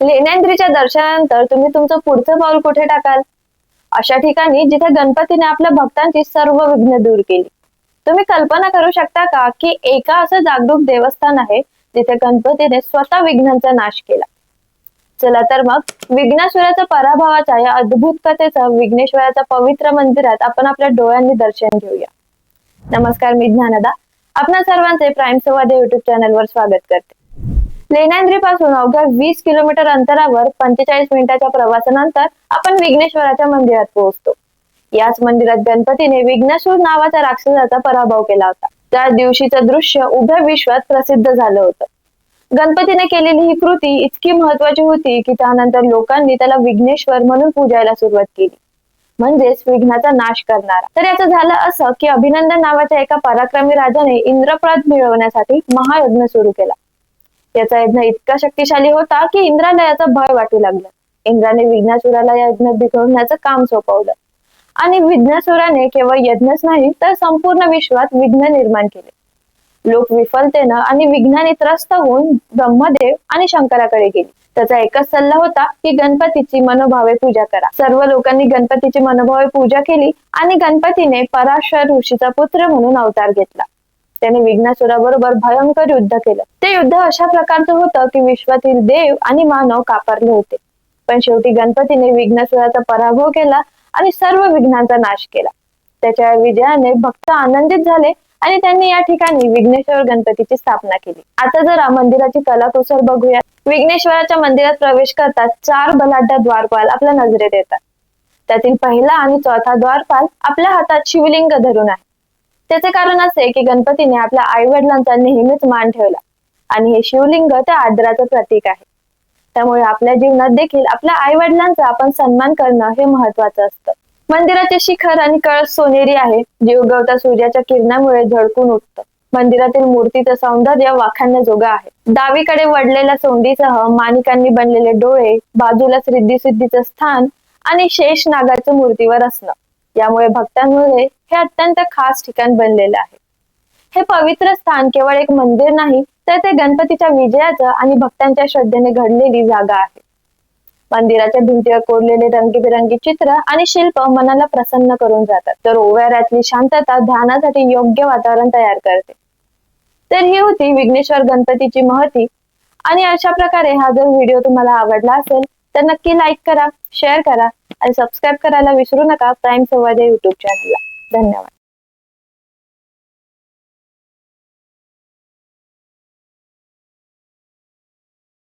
म्हणजे लेण्यांद्रीच्या दर्शनानंतर तुम्ही तुमचं पुढचं पाऊल कुठे टाकाल? अशा ठिकाणी जिथे गणपतीने आपल्या भक्तांची सर्व विघ्न दूर केली. तुम्ही कल्पना करू शकता का की एका असं जागरूक देवस्थान आहे जिथे गणपतीने स्वतः विघ्नांचा नाश केला? चला तर मग विघ्नेश्वराच्या पराभवाच्या या अद्भुत कथेचं विघ्नेश्वराच्या पवित्र मंदिरात आपण आपल्या डोळ्यांनी दर्शन घेऊया. नमस्कार मी ज्ञानदा. आपल्या सर्वांचे प्राईम संवाद युट्यूब चॅनलवर स्वागत करते. लेण्यांद्री पासून अवघ्या वीस किलोमीटर अंतरावर पंचेचाळीस मिनिटाच्या प्रवासानंतर आपण विघ्नेश्वराच्या मंदिरात पोहोचतो. याच मंदिरात गणपतीने विघ्नेश्वर नावाच्या राक्षसाचा पराभव केला होता. त्या दिवशीचं दृश्य उभ्या विश्वात प्रसिद्ध झालं होतं. गणपतीने केलेली ही कृती इतकी महत्वाची होती की त्यानंतर लोकांनी त्याला विघ्नेश्वर म्हणून पूजायला सुरुवात केली. म्हणजेच विघ्नाचा नाश करणारा. तर याचं झालं असं की अभिनंदन नावाच्या एका पराक्रमी राजाने इंद्रप्रद मिळवण्यासाठी महायज्ञ सुरू केला. याचा यज्ञ इतका शक्तिशाली होता की इंद्राला याचा भय वाटू लागला. इंद्राने विघ्नासुराला यज्ञ बिघडवण्याचं काम सोपवलं. आणि विघ्नासुराने केवळ यज्ञच नाही तर संपूर्ण विश्वात विघ्न निर्माण केले. लोक विफलतेनं आणि विघ्नाने त्रस्त होऊन ब्रह्मदेव आणि शंकराकडे गेले. त्याचा एकच सल्ला होता की गणपतीची मनोभावे पूजा करा. सर्व लोकांनी गणपतीची मनोभावे पूजा केली आणि गणपतीने पराशर ऋषीचा पुत्र म्हणून अवतार घेतला. त्याने विघ्नासुराबरोबर भयंकर युद्ध केलं. ते युद्ध अशा प्रकारचं होतं की विश्वातील देव आणि मानव कापरले होते. पण शेवटी गणपतीने विघ्नासुराचा पराभव केला आणि सर्व विघ्नांचा नाश केला. त्याच्या विजयाने भक्त आनंदित झाले आणि त्यांनी या ठिकाणी विघ्नेश्वर गणपतीची स्थापना केली. आता जरा मंदिराची कलाकुसर बघूया. विघ्नेश्वराच्या मंदिरात प्रवेश करतात चार बलाढ्य द्वारपाल आपल्या नजरेत येतात. त्यातील पहिला आणि चौथा द्वारपाल आपल्या हातात शिवलिंग धरून आहे. त्याचे कारण असे की गणपतीने आपल्या आई वडिलांचा नेहमीच मान ठेवला. आणि हे शिवलिंग त्या आदराचं प्रतीक आहे. त्यामुळे आपल्या जीवनात देखील आपल्या आई वडिलांचा आपण सन्मान करणं हे महत्वाचं असतं. मंदिराचे शिखर आणि कळस सोनेरी आहे. जे उगवता सूर्याच्या किरणामुळे झळकून उठतं. मंदिरातील मूर्तीचं सौंदर्य वाखाणण्याजोगं आहे. डावीकडे वडलेल्या सोंडीसह मानिकांनी बनलेले डोळे बाजूला सिद्धी सिद्धीचं स्थान आणि शेष नागाचं मूर्तीवर असणं. यामुळे भक्तांमुळे हे अत्यंत खास ठिकाण बनलेलं आहे. हे पवित्र स्थान केवळ एक मंदिर नाही तर ते गणपतीच्या विजयाचं आणि भक्तांच्या श्रद्धेने घडलेली जागा आहे. मंदिराच्या भिंतीवर कोरलेले रंगीबेरंगी चित्र आणि शिल्प मनाला प्रसन्न करून जातात तर ओव्यारातली शांतता ध्यानासाठी योग्य वातावरण तयार करते. तर ही होती विघ्नेश्वर गणपतीची महती. आणि अशा प्रकारे हा जर व्हिडिओ तुम्हाला आवडला असेल तर नक्की लाईक करा शेअर करा आणि सबस्क्राईब करायला विसरू नका प्राईम संवाद या युट्यूब चॅनलला धन्यवाद.